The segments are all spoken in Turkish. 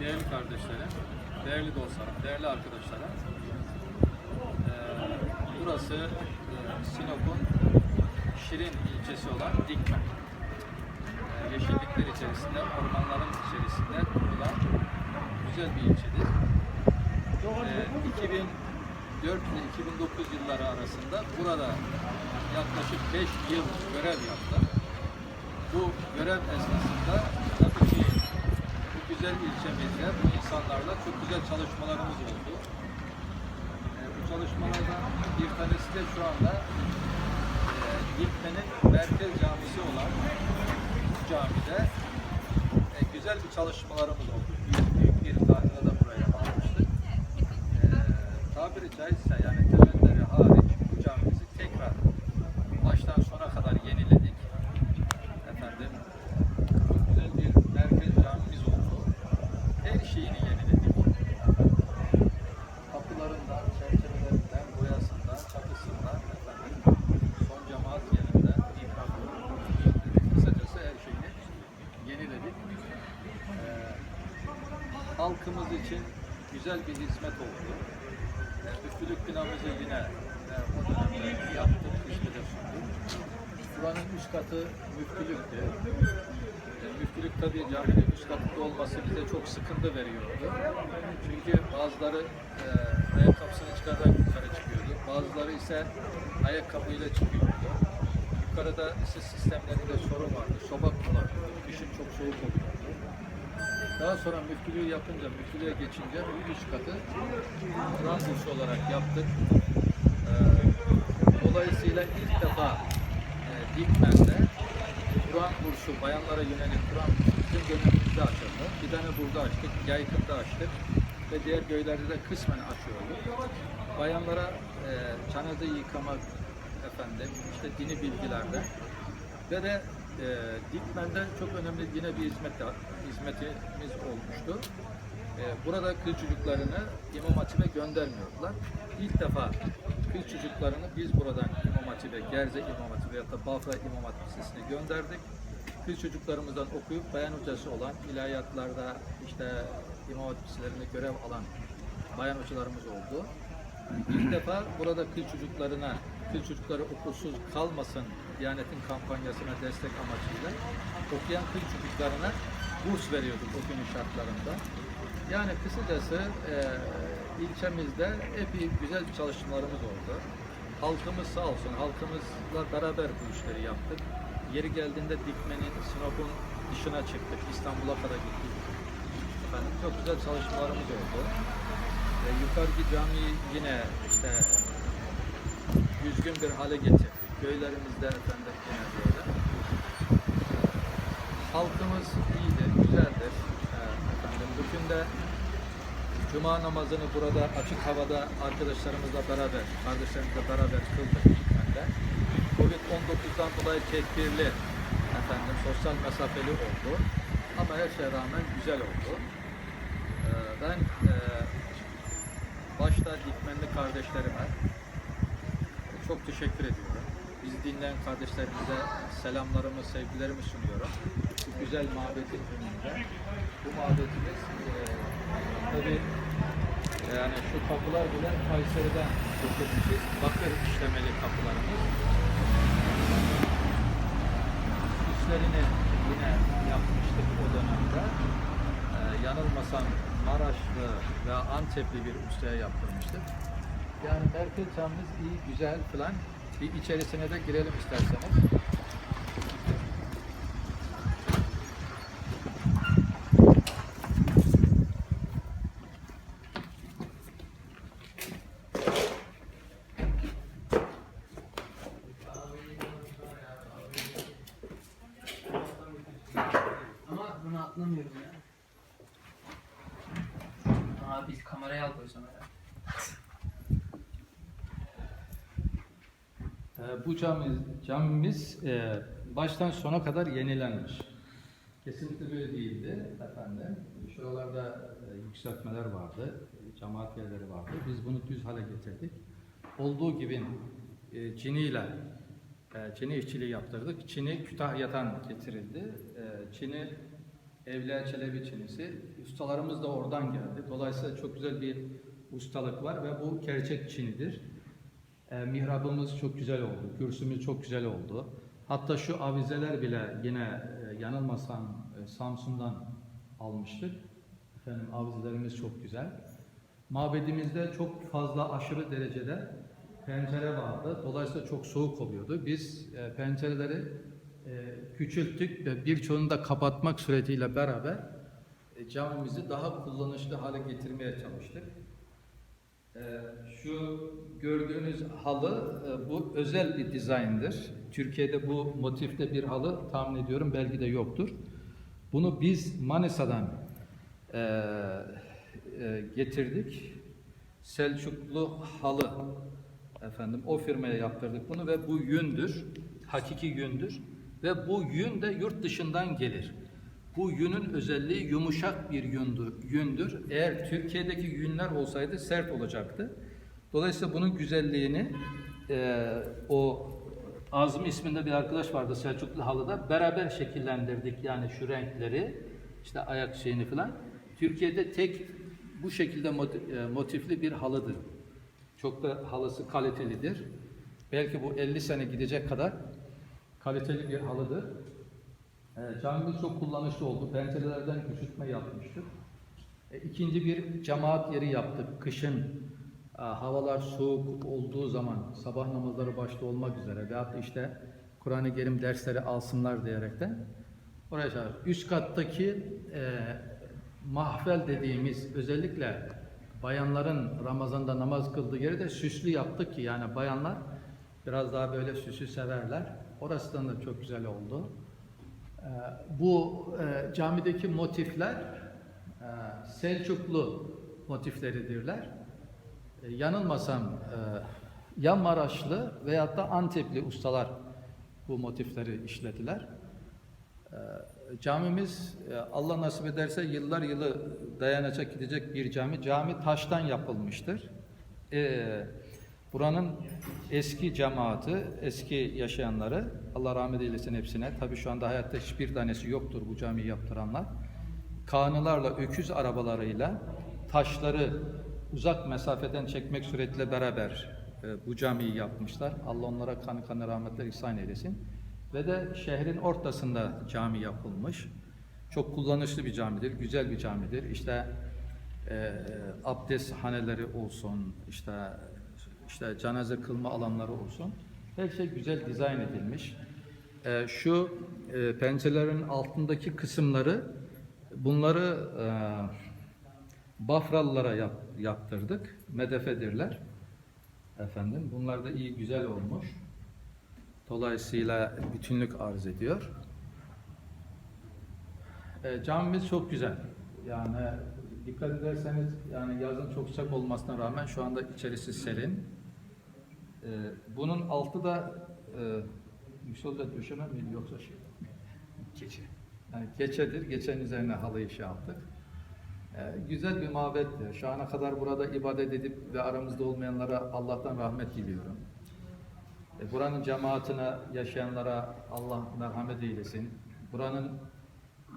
değerli kardeşlerim, değerli dostlarım, değerli arkadaşlarım. Ee, burası e, Sinop'un Şirin ilçesi olan Dikmen. Ee, yeşillikler içerisinde, ormanların içerisinde kurulan güzel bir ilçedir. Ee, 2004 ile 2009 yılları arasında burada yaklaşık 5 yıl görev yaptım. Bu görev esnasında güzel ilçemizde bu insanlarla çok güzel çalışmalarımız oldu. Ee, bu çalışmalardan bir tanesi de şu anda e, merkez camisi olan bu camide e, güzel bir çalışmalarımız oldu. Büyük, büyük bir de buraya almıştık. E, tabiri caizse yani temelleri hariç bu camimizi tekrar baştan sona kadar yeniledik. Efendim çok güzel bir merkez camimiz oldu. Her şeyini yeniledik. Kapılarından, çerçevelerinden, boyasından, çatısından, efendim, son cemaat yerinden, ikramından, kısacası her şeyini yeniledik. Ee, halkımız için güzel bir hizmet oldu. Üfürük binamızı yine e, o dönemde yaptık, hizmete sunduk. Buranın üst katı müftülüktü. E, Müftülük tabii caminin üst katında olması bize çok sıkıntı veriyordu. Çünkü bazıları e, ayakkabısını çıkararak yukarı çıkıyordu. Bazıları ise ayakkabıyla çıkıyordu. Yukarıda ısı sistemlerinde sorun vardı. Soba kullanıyordu. Kışın çok soğuk oluyordu. Daha sonra müftülüğü yapınca, müftülüğe geçince üst katı Kur'an kursu olarak yaptık. E, dolayısıyla ilk defa e, Dikmen'de Kur'an kursu, bayanlara yönelik Kur'an kursu bizim dönemimizde açıldı. Bir tane burada açtık, Yaykın'da açtık ve diğer köylerde de kısmen açıyoruz. Bayanlara e, çanadı yıkamak, efendim, işte dini bilgilerde ve de e, Dikmen'de çok önemli yine bir hizmet hizmetimiz olmuştu. E, burada kız çocuklarını İmam Hatip'e göndermiyorlar. İlk defa kız çocuklarını biz buradan İmam Hatip'e, Gerze İmam Hatip'e ya da Bafra İmam Hatip Lisesi'ne gönderdik. Kız çocuklarımızdan okuyup bayan hocası olan ilahiyatlarda işte İmam Hatip Liselerinde görev alan bayan hocalarımız oldu. İlk defa burada kız çocuklarına, kız çocukları okulsuz kalmasın Diyanet'in kampanyasına destek amacıyla okuyan kız çocuklarına burs veriyorduk o günün şartlarında. Yani kısacası e, ilçemizde epey güzel çalışmalarımız oldu. Halkımız sağ olsun, halkımızla beraber bu işleri yaptık. Yeri geldiğinde Dikmen'in, Sinop'un dışına çıktık, İstanbul'a kadar gittik. Efendim, çok güzel çalışmalarımız oldu. E, yukarıki camiyi yine işte düzgün bir hale getirdik. Köylerimizde efendim yine böyle. Halkımız iyidir, güzeldir. E, efendim bugün de Cuma namazını burada açık havada arkadaşlarımızla beraber, kardeşlerimizle beraber kıldık Dikmen'de. Covid-19'dan dolayı tedbirli, efendim sosyal mesafeli oldu. Ama her şeye rağmen güzel oldu. E, ben e, başta Dikmenli kardeşlerime çok teşekkür ediyorum. Bizi dinleyen kardeşlerimize selamlarımı, sevgilerimi sunuyorum. Bu güzel mabetin önünde. Bu mabetimiz e, tabii yani şu kapılar bile Kayseri'den getirmişiz. Bakır işlemeli kapılarımız. Üstlerini yine yapmıştık o dönemde. Ee, yanılmasam Maraşlı ve Antepli bir ustaya yaptırmıştık. Yani merkez camımız iyi, güzel falan. Bir içerisine de girelim isterseniz. Ama bunu atlamıyorum ya. Abi biz kameraya al koysam ya. Ee, bu camimiz, camimiz e, baştan sona kadar yenilenmiş. Kesinlikle böyle değildi efendim. Şuralarda e, yükseltmeler vardı, e, cemaat yerleri vardı. Biz bunu düz hale getirdik. Olduğu gibi e, çiniyle e, çini işçiliği yaptırdık. Çini Kütahya'dan getirildi. E, çini Evliya Çelebi Çinisi. Ustalarımız da oradan geldi. Dolayısıyla çok güzel bir ustalık var ve bu gerçek Çinidir. E, mihrabımız çok güzel oldu, kürsümüz çok güzel oldu. Hatta şu avizeler bile yine e, yanılmasam e, Samsun'dan almıştık. Efendim avizelerimiz çok güzel. Mabedimizde çok fazla aşırı derecede pencere vardı. Dolayısıyla çok soğuk oluyordu. Biz e, pencereleri e, küçülttük ve birçoğunu da kapatmak suretiyle beraber e, camimizi daha kullanışlı hale getirmeye çalıştık. E, şu gördüğünüz halı e, bu özel bir dizayndır. Türkiye'de bu motifte bir halı tahmin ediyorum belki de yoktur. Bunu biz Manisa'dan e, e, getirdik. Selçuklu halı efendim o firmaya yaptırdık bunu ve bu yündür. Hakiki yündür ve bu yün de yurt dışından gelir. Bu yünün özelliği yumuşak bir yündür. Eğer Türkiye'deki yünler olsaydı sert olacaktı. Dolayısıyla bunun güzelliğini e, o Azmi isminde bir arkadaş vardı Selçuklu halıda. Beraber şekillendirdik yani şu renkleri, işte ayak şeyini falan. Türkiye'de tek bu şekilde e, motifli bir halıdır. Çok da halısı kalitelidir. Belki bu 50 sene gidecek kadar kaliteli bir halıdır. E, camimiz çok kullanışlı oldu. Pencerelerden üşütme yapmıştık. E, ikinci bir cemaat yeri yaptık. Kışın e, havalar soğuk olduğu zaman sabah namazları başta olmak üzere veyahut da işte Kur'an-ı Kerim dersleri alsınlar diyerekten oraya çağırdık. Üst kattaki e, mahfel dediğimiz özellikle bayanların Ramazan'da namaz kıldığı yeri de süslü yaptık ki yani bayanlar biraz daha böyle süsü severler. Orasından da çok güzel oldu. Ee, Bu e, camideki motifler e, Selçuklu motifleridirler. E, Yanılmasam e, Maraşlı veyahut da Antepli ustalar bu motifleri işlediler. E, Camimiz Allah nasip ederse yıllar yılı dayanacak gidecek bir cami. Cami taştan yapılmıştır. E, buranın eski cemaati, eski yaşayanları Allah rahmet eylesin hepsine. Tabii şu anda hayatta hiçbir tanesi yoktur bu camiyi yaptıranlar. Kanılarla, öküz arabalarıyla taşları uzak mesafeden çekmek suretiyle beraber e, bu camiyi yapmışlar. Allah onlara kanı kanı rahmetler ihsan eylesin. Ve de şehrin ortasında cami yapılmış. Çok kullanışlı bir camidir, güzel bir camidir. İşte e, abdest haneleri olsun, işte işte cenaze kılma alanları olsun. Her şey güzel dizayn edilmiş. E, şu e, pencerelerin altındaki kısımları bunları e, Bafralılara yap, yaptırdık. Medefedirler. Efendim bunlar da iyi güzel olmuş. Dolayısıyla bütünlük arz ediyor. E, camimiz çok güzel. Yani dikkat ederseniz yani yazın çok sıcak olmasına rağmen şu anda içerisi serin. E, bunun altı da e, yükselde döşeme miydi yoksa şey? Keçe. Yani keçedir. Geçenin üzerine halı işi yaptık. E, güzel bir mabettir. Şu ana kadar burada ibadet edip ve aramızda olmayanlara Allah'tan rahmet diliyorum. E, Buranın cemaatine yaşayanlara Allah merhamet eylesin. Buranın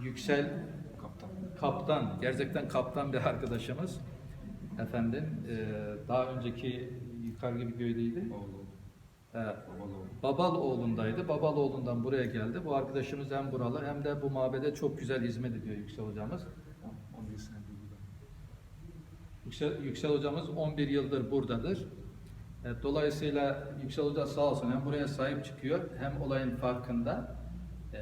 yüksel kaptan, kaptan gerçekten kaptan bir arkadaşımız. Efendim, e, daha önceki yukarı bir köydeydi. E, Babaloğlu'ndaydı. Babaloğlu'ndan buraya geldi. Bu arkadaşımız hem buralı hem de bu mabede çok güzel hizmet ediyor Yüksel hocamız. Yüksel, Yüksel hocamız 11 yıldır buradadır. E, Dolayısıyla Yüksel Hoca sağ olsun hem buraya sahip çıkıyor hem olayın farkında. E,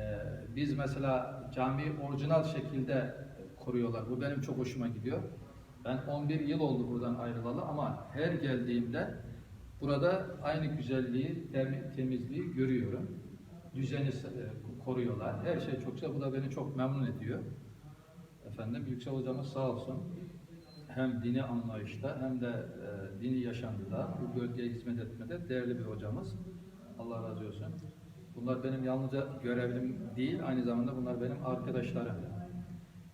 Biz mesela camiyi orijinal şekilde koruyorlar. Bu benim çok hoşuma gidiyor. Ben 11 yıl oldu buradan ayrılalı ama her geldiğimde burada aynı güzelliği, tem- temizliği görüyorum. Düzeni e, koruyorlar. Her şey çok güzel. Bu da beni çok memnun ediyor. Efendim Yüksel hocamız sağ olsun hem dini anlayışta hem de e, dini yaşantıda bu bölgeye hizmet etmede değerli bir hocamız. Allah razı olsun. Bunlar benim yalnızca görevlim değil, aynı zamanda bunlar benim arkadaşlarım.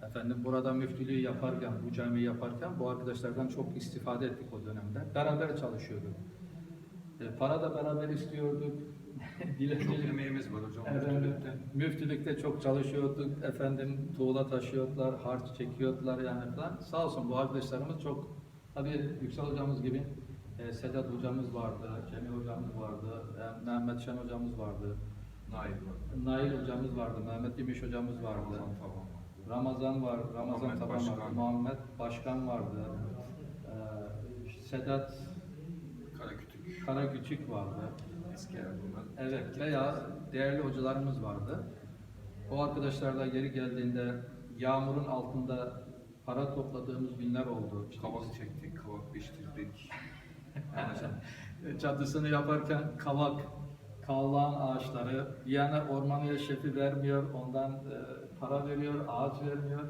Efendim burada müftülüğü yaparken, bu camiyi yaparken bu arkadaşlardan çok istifade ettik o dönemde. Beraber çalışıyorduk. E, para da beraber istiyorduk, Çok dilencilik, emeğimiz var hocam. efendim, müftülükte. çok çalışıyorduk. Efendim tuğla taşıyordular, harç çekiyordular yani falan. Sağ olsun bu arkadaşlarımız çok, tabii Yüksel hocamız gibi e, Sedat hocamız vardı, Cemil hocamız vardı, e, Mehmet Şen hocamız vardı, Nail var. Nail hocamız vardı, Mehmet İmiş hocamız vardı. Ramazan var. Ramazan var, Ramazan Muhammed Taban Başkan. vardı, Muhammed Başkan vardı, ee, Sedat Karakütük. Karagüçük vardı. Eski Erdoğan. Evet veya değerli hocalarımız vardı. O arkadaşlar da geri geldiğinde yağmurun altında para topladığımız günler oldu. İşte Kavak çektik, kavak biçtirdik. biz çatısını yaparken kavak, kavlağın ağaçları, yani orman şefi vermiyor, ondan e, para veriyor, ağaç vermiyor.